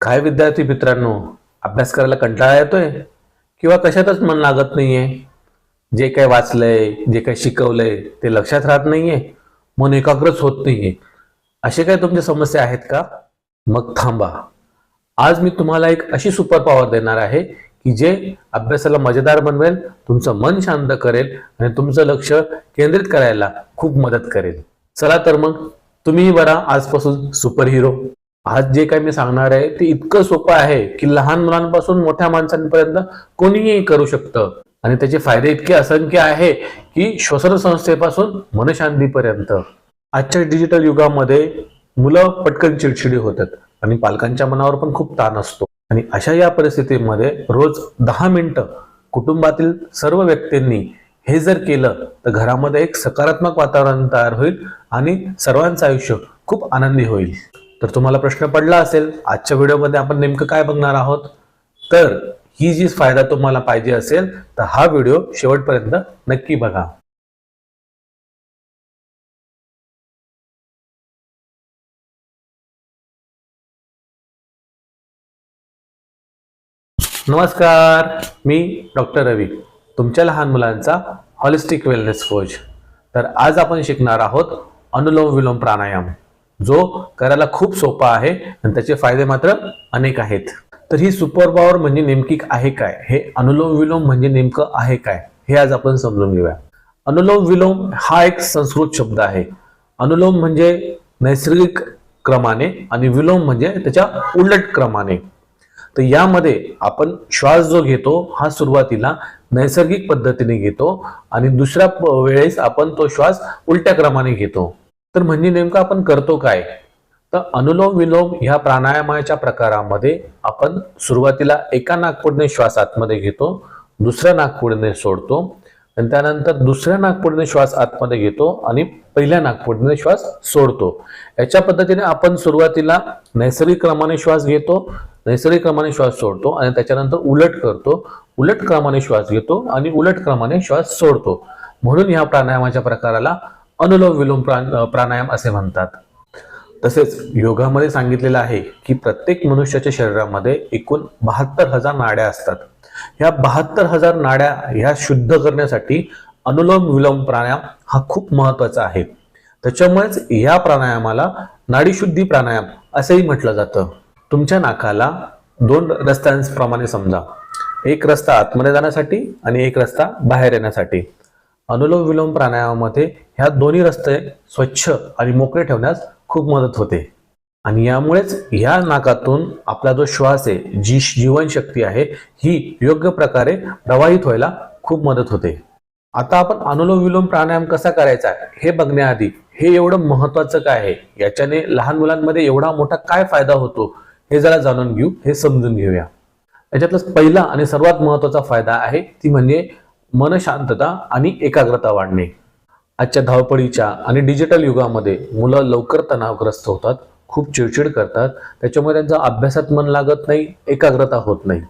काय विद्यार्थी मित्रांनो अभ्यास करायला कंटाळा येतोय? किंवा कशातच मन लागत नाहीये? जे काय वाचलंय जे काय शिकवलंय ते लक्षात राहत नाहीये मन एकाग्रच होत नाहीये. असे काय तुमच्या समस्या आहेत का? मग थांबा. आज मी तुम्हाला एक अशी सुपर पॉवर देणार आहे की जे अभ्यासाला मजेदार बनवेल तुमचं मन शांत करेल आणि तुमचं लक्ष केंद्रित करायला खूप मदत करेल. चला तर मग तुम्हीही बरा आजपासून सुपर हिरो आज जे काही मी सांगणार आहे ते इतकं सोपं आहे की लहान मुलांपासून मोठ्या माणसांपर्यंत कोणीही करू शकतं. आणि त्याचे फायदे इतके असंख्य आहे की श्वसन संस्थेपासून मनशांतीपर्यंत. आजच्या डिजिटल युगामध्ये मुलं पटकन चिडचिडी होतात आणि पालकांच्या मनावर पण खूप ताण असतो. आणि अशा या परिस्थितीमध्ये रोज दहा मिनिटं कुटुंबातील सर्व व्यक्तींनी हे जर केलं तर घरामध्ये एक सकारात्मक वातावरण तयार होईल आणि सर्वांचं आयुष्य खूप आनंदी होईल. तर तुम्हाला प्रश्न पडला असेल आजच्या व्हिडिओमध्ये आपण नेमकं काय बघणार आहोत? तर ही जी फायदा तुम्हाला पाहिजे असेल तर हा व्हिडिओ शेवटपर्यंत नक्की बघा. नमस्कार मी डॉक्टर रवी तुमच्या लहान मुलांचा हॉलिस्टिक वेलनेस कोच तर आज आपण शिकणार आहोत अनुलोम विलोम प्राणायाम. जो करायला खूप सोपा आहे आणि त्याचे फायदे मात्र अनेक आहेत. तर ही सुपर पॉवर म्हणजे नेमकी आहे काय? हे अनुलोम विलोम म्हणजे नेमकं आहे काय? हे आज आपण समजून घेऊया. अनुलोम विलोम हा एक संस्कृत शब्द आहे. अनुलोम म्हणजे नैसर्गिक क्रमाने आणि विलोम म्हणजे त्याच्या उलट क्रमाने. तर यामध्ये आपण श्वास जो घेतो हा सुरुवातीला नैसर्गिक पद्धतीने घेतो आणि दुसऱ्या वेळेस आपण तो श्वास उलट्या क्रमाने घेतो. तर म्हणजे नेमकं आपण करतो काय? तर अनुलोम विलोम ह्या प्राणायामाच्या प्रकारामध्ये आपण सुरुवातीला एका नागपुडीने श्वास आतमध्ये घेतो दुसऱ्या नागपुडीने सोडतो आणि त्यानंतर दुसऱ्या नागपुडीने श्वास आतमध्ये घेतो आणि पहिल्या नागपुडीने श्वास सोडतो. याच्या पद्धतीने आपण सुरुवातीला नैसर्गिक क्रमाने श्वास घेतो नैसर्गिक क्रमाने श्वास सोडतो आणि त्याच्यानंतर उलट करतो उलट क्रमाने श्वास घेतो आणि उलट क्रमाने श्वास सोडतो. म्हणून ह्या प्राणायामाच्या प्रकाराला अनुलोम विलोम प्रा- प्राणायाम असे म्हणतात. तसेच योगामध्ये सांगितलेलं आहे की प्रत्येक मनुष्याच्या शरीरामध्ये एकूण बहात्तर हजार नाड्या असतात. ह्या बहात्तर हजार नाड्या ह्या शुद्ध करण्यासाठी अनुलोम विलोम प्राणायाम हा खूप महत्त्वाचा आहे. त्याच्यामुळेच या प्राणायामाला नाडीशुद्धी प्राणायाम असेही म्हटलं जातं. तुमच्या नाकाला दोन रस्त्यांप्रमाणे समजा. एक रस्ता आतमध्ये जाण्यासाठी आणि एक रस्ता बाहेर येण्यासाठी. अनुलोम विलोम प्राणायामामध्ये ह्या दोन्ही रस्ते स्वच्छ आणि मोकळे ठेवण्यास खूप मदत होते. आणि यामुळेच ह्या नाकातून आपला जो श्वास आहे जी जीवनशक्ती आहे ही योग्य प्रकारे प्रवाहित व्हायला खूप मदत होते. आता आपण अनुलोम विलोम प्राणायाम कसा करायचा हे बघण्याआधी हे एवढं महत्वाचं काय आहे? याच्याने लहान मुलांमध्ये एवढा मोठा काय फायदा होतो हे जरा जाणून घेऊ हे समजून घेऊया. याच्यातलाच पहिला आणि सर्वात महत्त्वाचा फायदा आहे ती म्हणजे मन शांतता आणि एकाग्रता वाढणे. आजच्या धावपळीच्या आणि डिजिटल युगामध्ये मुलं लवकर तणावग्रस्त होतात खूप चिडचिड करतात त्याच्यामुळे त्यांचं अभ्यासात मन लागत नाही एकाग्रता होत नाही.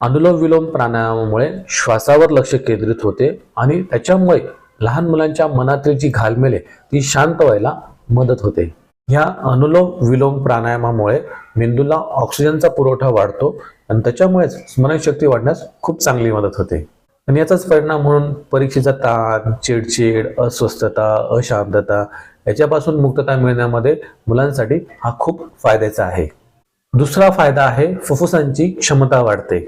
अनुलोम विलोम प्राणायामामुळे श्वासावर लक्ष केंद्रित होते आणि त्याच्यामुळे लहान मुलांच्या मनातील जी घालमेल आहे ती शांत व्हायला मदत होते. ह्या अनुलोम विलोम प्राणायामामुळे मेंदूला ऑक्सिजनचा पुरवठा वाढतो आणि त्याच्यामुळेच स्मरणशक्ती वाढण्यास खूप चांगली मदत होते. आणि याचाच परिणाम म्हणून परीक्षेचा ताण चिडचिड अस्वस्थता अशांतता याच्यापासून मुक्तता मिळण्यामध्ये मुलांसाठी हा खूप फायद्याचा आहे. दुसरा फायदा आहे फुफ्फुसांची क्षमता वाढते.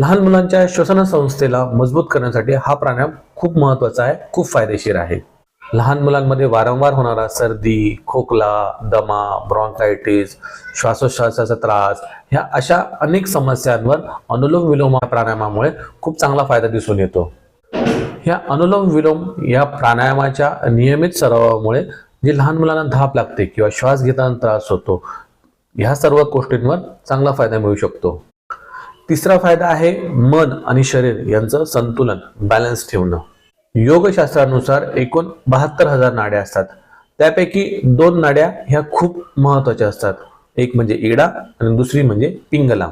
लहान मुलांच्या श्वसन संस्थेला मजबूत करण्यासाठी हा प्राणायाम खूप महत्त्वाचा आहे खूप फायदेशीर आहे. लहान मुलांमध्ये वारंवार होणारा सर्दी खोकला दमा ब्रॉन्कायटिस श्वासोश्वासाचा त्रास ह्या अशा अनेक समस्यांवर अनुलोम विलोम प्राणायामामुळे खूप चांगला फायदा दिसून येतो. ह्या अनुलोम विलोम या प्राणायामाच्या नियमित सरावामुळे जे लहान मुलांना धाप लागते किंवा श्वास घेताना त्रास होतो ह्या सर्व गोष्टींवर चांगला फायदा मिळू शकतो. तिसरा फायदा आहे मन आणि शरीर यांचं संतुलन बॅलन्स ठेवणं. योगशास्त्रानुसार एकूण बहात्तर हजार नाड्या असतात. त्यापैकी दोन नाड्या ह्या खूप महत्त्वाच्या असतात. एक म्हणजे इडा आणि दुसरी म्हणजे पिंगला.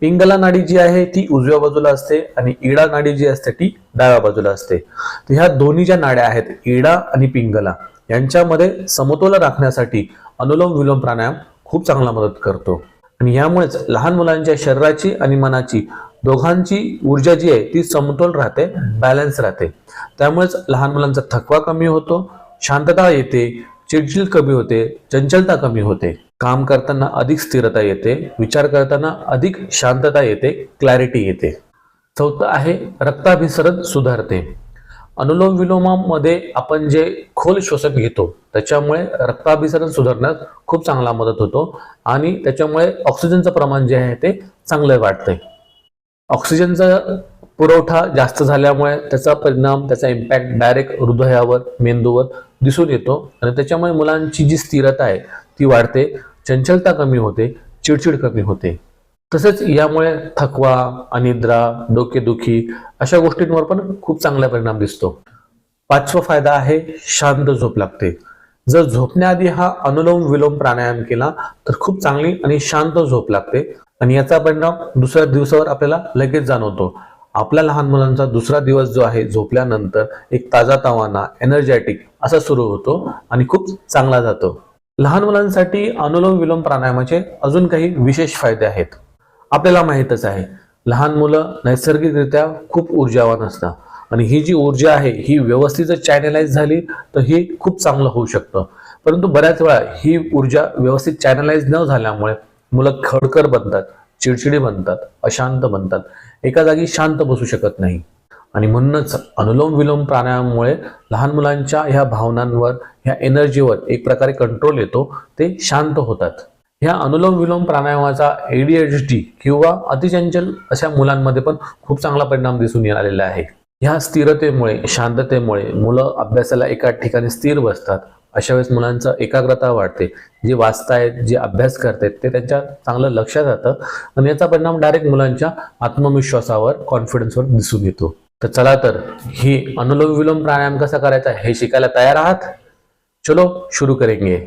पिंगला नाडी जी आहे ती उजव्या बाजूला असते आणि इडा नाडी जी असते ती डाव्या बाजूला असते. तर ह्या दोन्ही ज्या नाड्या आहेत इडा आणि पिंगला यांच्यामध्ये समतोल राखण्यासाठी अनुलोम विलोम प्राणायाम खूप चांगला मदत करतो. आणि यामुळेच लहान मुलांच्या शरीराची आणि मनाची दोघांची ऊर्जा जी आहे ती समतोल राहते बॅलन्स राहते. त्यामुळेच लहान मुलांचा थकवा कमी होतो शांतता येते चिडचिड कमी होते चंचलता कमी होते. काम करताना अधिक स्थिरता येते विचार करताना अधिक शांतता येते क्लॅरिटी येते. चौथं आहे रक्ताभिसरण सुधारते. अनुलोम विलोमामध्ये आपण जे खोल श्वसन घेतो त्याच्यामुळे रक्ताभिसरण सुधारण्यास खूप चांगला मदत होतो आणि त्याच्यामुळे ऑक्सिजनचं प्रमाण जे आहे ते चांगलं वाटतंय ऑक्सिजनचा पुरवठा जास्त झाल्यामुळे त्याचा परिणाम त्याचा इम्पॅक्ट डायरेक्ट हृदयावर मेंदूवर दिसून येतो. आणि त्याच्यामुळे मुलांची जी स्थिरता आहे ती वाढते. चंचलता कमी होते चिडचिड कमी होते. तसेच यामुळे थकवा अनिद्रा डोकेदुखी अशा गोष्टींवर पण खूप चांगला परिणाम दिसतो. पाचवा फायदा आहे शांत झोप लागते. जर झोपण्याआधी हा अनुलोम विलोम प्राणायाम केला तर खूप चांगली आणि शांत झोप लागते. आणि याचा परिणाम दुसऱ्या दिवसावर आपल्याला लगेच जाणवतो. आपल्या लहान मुलांचा दुसरा दिवस जो आहे झोपल्यानंतर एक ताजा तवाना एनर्जेटिक असा सुरू होतो आणि खूप चांगला जातो. लहान मुलांसाठी अनुलोम विलोम प्राणायामाचे अजून काही विशेष फायदे आहेत. आपल्याला माहीतच आहे लहान मुलं नैसर्गिकरित्या खूप ऊर्जावान असतात आणि ही जी ऊर्जा आहे ही व्यवस्थित जर चॅनलाइज झाली तर ही खूप चांगलं होऊ शकतं. परंतु बऱ्याच वेळा ही ऊर्जा व्यवस्थित चॅनलाइज न झाल्यामुळे मुलं खडकर बनतात चिडचिडी बनतात अशांत बनतात. एका जागी शांत बसू शकत नाही. आणि म्हणूनच अनुलोम विलोम प्राणायामामुळे लहान मुलांच्या ह्या भावनांवर ह्या एनर्जीवर एक प्रकारे कंट्रोल येतो ते शांत होतात. ह्या अनुलोम विलोम प्राणायामाचा एडीएचडी किंवा अतिचंचल अशा मुलांमध्ये पण खूप चांगला परिणाम दिसून आलेला आहे. ह्या स्थिरतेमुळे शांततेमुळे मुलं अभ्यासाला एका ठिकाणी स्थिर बसतात. अशा वेळेस मुलांचं एकाग्रता वाढते. जे वाचतायत जे अभ्यास करतायत ते त्यांच्या चांगलं लक्षात जातं आणि याचा परिणाम डायरेक्ट मुलांच्या आत्मविश्वासावर कॉन्फिडन्सवर दिसून येतो. तर चला तर ही अनुलोम विलोम प्राणायाम कसा करायचा हे शिकायला तयार आहात? चलो सुरू करेंगे.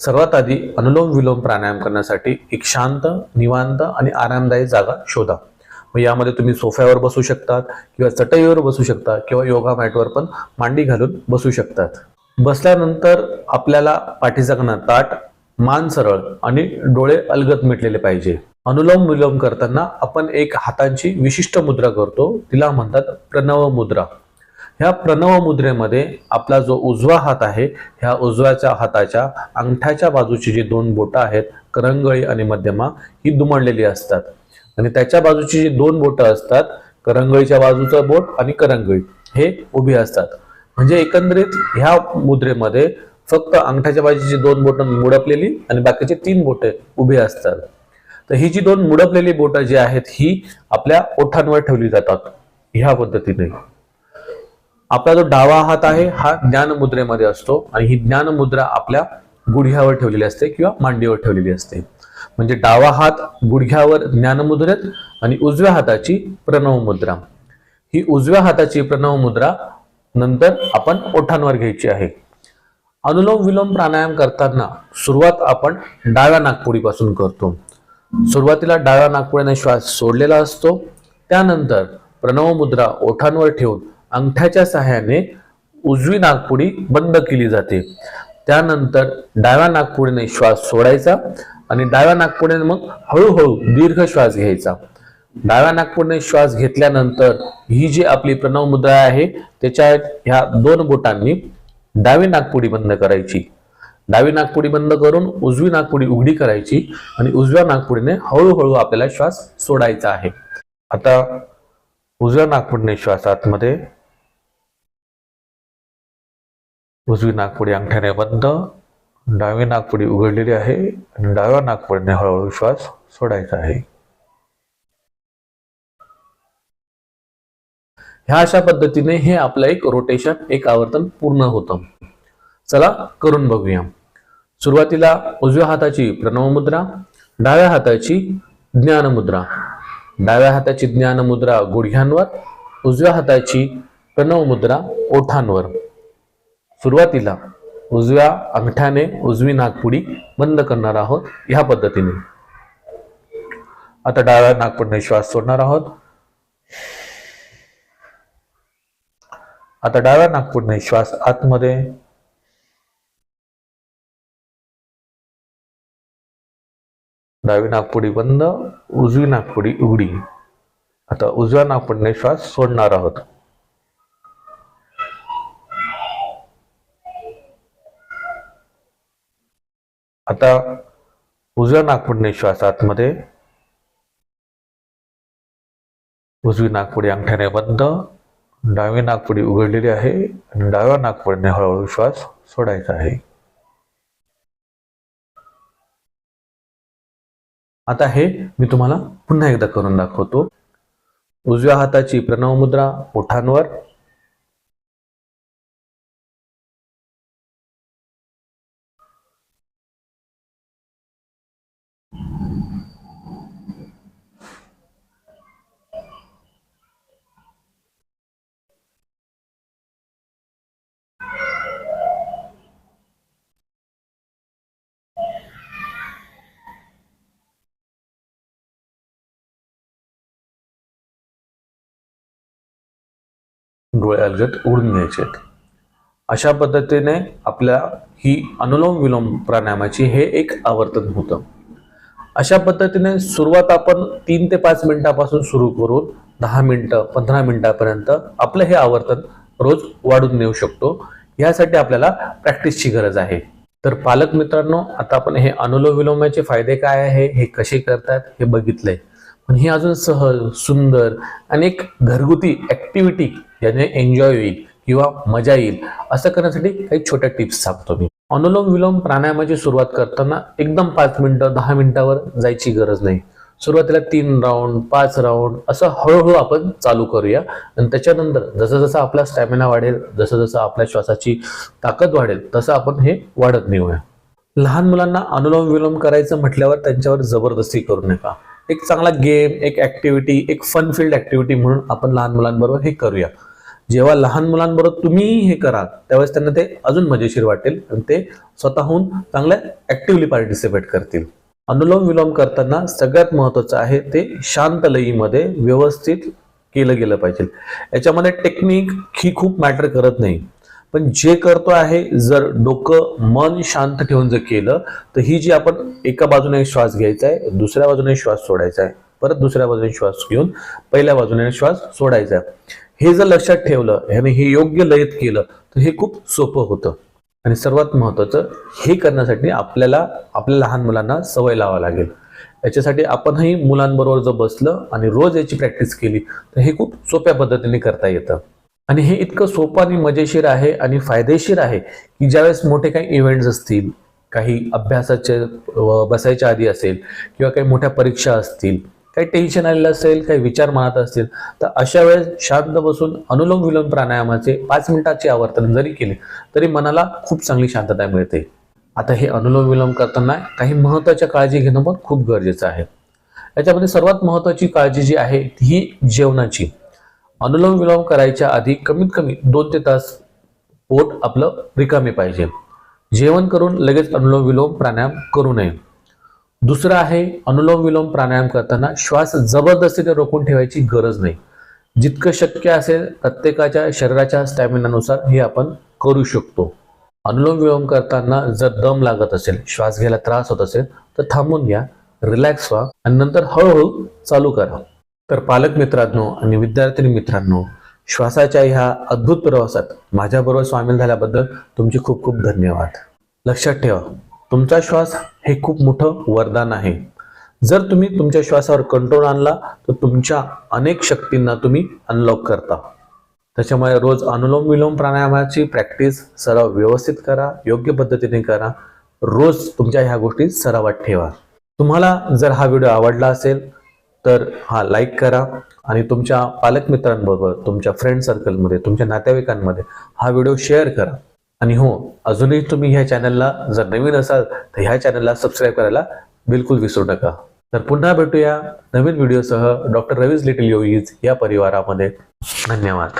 सर्वात आधी अनुलोम विलोम प्राणायाम करण्यासाठी एक शांत निवांत आणि आरामदायी जागा शोधा. मग यामध्ये तुम्ही सोफ्यावर बसू शकतात किंवा चटईवर बसू शकता किंवा योगा मॅटवर पण मांडी घालून बसू शकतात. बसल्यानंतर आपल्याला पाठीचा कणा ताट मान सरळ आणि डोळे अलगत मिटलेले पाहिजे. अनुलोम विलोम करताना आपण एक हातांची विशिष्ट मुद्रा करतो. तिला म्हणतात प्रणव मुद्रा. ह्या प्रणव मुद्रेमध्ये आपला जो उजवा हात आहे ह्या उजव्याच्या हाताच्या अंगठ्याच्या बाजूची जी दोन बोटं आहेत करंगळी आणि मध्यमा ही दुमडलेली असतात. आणि त्याच्या बाजूची जी दोन बोटं असतात करंगळीच्या बाजूचं बोट आणि करंगळी हे उभी असतात. म्हणजे एकंदरीत ह्या मुद्रेमध्ये फक्त अंगठ्याच्या बाजूची दोन बोटं मुडपलेली आणि बाकीचे तीन बोटे उभे असतात. तर ही जी दोन मुडपलेली बोटं जी आहेत ही आपल्या ओठांवर ठेवली जातात. ह्या पद्धतीने. आपला जो डावा हात आहे हा ज्ञान मुद्रेमध्ये असतो आणि ही ज्ञान मुद्रा आपल्या गुडघ्यावर ठेवलेली असते किंवा मांडीवर ठेवलेली असते. म्हणजे डावा हात गुडघ्यावर ज्ञानमुद्रेत आणि उजव्या हाताची प्रणव मुद्रा. ही उजव्या हाताची प्रणव मुद्रा नंतर आपण ओठांवर घ्यायची आहे. अनुलोम विलोम प्राणायाम करताना सुरुवात आपण डाव्या नागपुडीपासून करतो. सुरुवातीला डाव्या नागपुडीने श्वास सोडलेला असतो. त्यानंतर प्रणव मुद्रा ओठांवर ठेवून अंगठ्याच्या सहाय्याने उजवी नागपुडी बंद केली जाते. त्यानंतर डाव्या नागपुडीने श्वास सोडायचा आणि डाव्या नागपुडीने मग हळूहळू दीर्घ श्वास घ्यायचा. डाव्या नागपूरने श्वास घेतल्यानंतर ही जी आपली प्रणव मुद्रा आहे त्याच्या ह्या दोन बोटांनी डावी नागपुडी बंद करायची. डावी नागपुडी बंद करून उजवी नागपुडी उघडी करायची आणि उजव्या नागपुडीने हळूहळू आपल्याला श्वास सोडायचा आहे. आता उजव्या नागपुडीने श्वास आतमध्ये उजवी नागपुडी अंगठ्याने बंद डावी नागपुडी उघडलेली आहे आणि डाव्या नागपुडीने हळूहळू श्वास सोडायचा आहे. ह्या अशा पद्धतीने हे आपलं एक रोटेशन एक आवर्तन पूर्ण होतं. चला करून बघूया. सुरुवातीला उजव्या हाताची प्रणव मुद्रा डाव्या हाताची ज्ञान मुद्रा डाव्या हाताची ज्ञान मुद्रा गुडघ्यांवर उजव्या हाताची प्रणव मुद्रा ओठांवर. सुरुवातीला उजव्या अंगठ्याने उजवी नागपुडी बंद करणार आहोत ह्या पद्धतीने. आता डाव्या नागपुडीने श्वास सोडणार आहोत. आता डाव्या नागपूरने श्वास आतमध्ये. डावी नागपुडी बंद उजवी नागपुडी उघडी. आता उजव्या नागपुडीने श्वास सोडणार आहोत. आता उजव्या नागपुडीने श्वास आतमध्ये. उजवी नागपुडी अंगठ्याने बंद डावी नागपुडी उघडलेली आहे आणि डाव्या नागपुडीने हळूहळू श्वास सोडायचा आहे. आता हे मी तुम्हाला पुन्हा एकदा करून दाखवतो. उजव्या हाताची प्रणव मुद्रा ओठांवर डोळे उडून घ्यायचे आहेत. अशा पद्धतीने आपल्या ही अनुलोम विलोम प्राणायामाची हे एक आवर्तन होतं. अशा पद्धतीने सुरुवात आपण तीन ते पाच मिनिटापासून सुरू करून दहा मिनटं पंधरा मिनिटापर्यंत आपलं हे आवर्तन रोज वाढून नेऊ शकतो. यासाठी आपल्याला प्रॅक्टिसची गरज आहे. तर पालक मित्रांनो आता आपण हे अनुलोम विलोमाचे फायदे काय आहे हे कसे करतात हे बघितलंय. पण ही अजून सहज सुंदर आणि एक घरगुती ऍक्टिव्हिटी ज्याने एन्जॉय होईल किंवा मजा येईल असं करण्यासाठी काही छोट्या टिप्स सांगतो मी. अनुलोम विलोम प्राणायामाची सुरुवात करताना एकदम पाच मिनिटं दहा मिनिटावर जायची गरज नाही. सुरुवातीला तीन राऊंड पाच राऊंड असं हळूहळू आपण चालू करूया. आणि त्याच्यानंतर जसं जसं आपला स्टॅमिना वाढेल जसं जसं आपल्या श्वासाची ताकद वाढेल तसं आपण हे वाढत नेऊया लहान मुलांना अनुलोम विलोम करायचं म्हटल्यावर त्यांच्यावर जबरदस्ती करू नका. एक चांगला गेम एक ऍक्टिव्हिटी एक फन फिल्ड ऍक्टिव्हिटी म्हणून आपण लहान मुलांबरोबर हे करूया. जेव्हा लहान मुलांबरोबर तुम्ही हे कराल त्यावेळेस त्यांना ते अजून मजेशीर वाटेल आणि ते स्वतःहून चांगल्या ऍक्टिव्हली पार्टिसिपेट करतील. अनुलोम विलोम करताना सगळ्यात महत्वाचं आहे ते शांत लयीमध्ये व्यवस्थित केलं गेलं पाहिजे. याच्यामध्ये टेक्निक ही खूप मॅटर करत नाही. पण जे करतो आहे जर डोकं मन शांत ठेवून जर केलं तर ही जी आपण एका बाजूने श्वास घ्यायचा आहे दुसऱ्या बाजूने श्वास सोडायचा आहे. परत दुसऱ्या बाजूने श्वास घेऊन पहिल्या बाजूने श्वास सोडायचा आहे. हे जर लक्षात ठेवलं ह्याने हे योग्य लयत केलं तर हे खूप सोपं होतं. आणि सर्वात महत्वाचं हे करण्यासाठी आपल्याला आपल्या लहान मुलांना सवय लावा लागेल. याच्यासाठी आपणही मुलांबरोबर जर बसलं आणि रोज याची प्रॅक्टिस केली तर हे खूप सोप्या पद्धतीने करता येतं. आणि हे इतकं सोपं आणि मजेशीर आहे आणि फायदेशीर आहे की ज्यावेळेस मोठे काही इव्हेंट्स असतील काही अभ्यासाचे बसायच्या आधी असेल किंवा काही मोठ्या परीक्षा असतील काही टेन्शन आलेलं असेल काही विचार मनात असतील तर अशा वेळेस शांत बसून अनुलोम विलोम प्राणायामाचे पाच मिनिटाचे आवर्तन जरी केले तरी मनाला खूप चांगली शांतता मिळते. आता हे अनुलोम विलोम करताना काही महत्त्वाच्या काळजी घेणं पण खूप गरजेचं आहे. याच्यामध्ये सर्वात महत्त्वाची काळजी जी आहे ही जेवणाची. अनुलोम विलोम करायच्या आधी कमीत कमी दोन ते तास पोट आपलं रिकामे पाहिजे. जेवण करून लगेच अनुलोम विलोम प्राणायाम करू नये. दुसरं आहे अनुलोम विलोम प्राणायाम करताना श्वास जबरदस्तीने रोखून ठेवायची गरज नाही. जितकं शक्य असेल प्रत्येकाच्या शरीराच्या स्टॅमिनानुसार हे आपण करू शकतो. अनुलोम विलोम करताना जर दम लागत असेल श्वास घ्यायला त्रास होत असेल तर थांबून घ्या रिलॅक्स व्हा आणि नंतर हळूहळू चालू करा. तर पालक मित्रांनो आणि विद्यार्थी मित्रांनो श्वासाच्या ह्या अद्भुत प्रवासात माझ्याबरोबर सामील झाल्याबद्दल तुमचे खूप खूप धन्यवाद. लक्षात ठेवा तुमचा श्वास हे खूप मोठं वरदान आहे. जर तुम्ही तुमच्या श्वासावर कंट्रोल आणला तर तुमच्या अनेक शक्तींना तुम्ही अनलॉक करता. त्याच्यामुळे रोज अनुलोम विलोम प्राणायामाची प्रॅक्टिस सराव व्यवस्थित करा योग्य पद्धतीने करा. रोज तुमच्या ह्या गोष्टी सरावात ठेवा. तुम्हाला जर हा व्हिडिओ आवडला असेल तर हा लाईक करा आणि तुमच्या पालक मित्रांबरोबर तुमच्या फ्रेंड सर्कलमध्ये तुमच्या नातेवाईकांमध्ये हा व्हिडिओ शेअर करा. आणि हो अजूनही तुम्ही ह्या चॅनलला जर नवीन असाल तर ह्या चॅनलला सबस्क्राईब करायला बिलकुल विसरू नका. तर पुन्हा भेटूया नवीन व्हिडिओसह डॉक्टर रवीज लिटिल योगीज या परिवारामध्ये. धन्यवाद.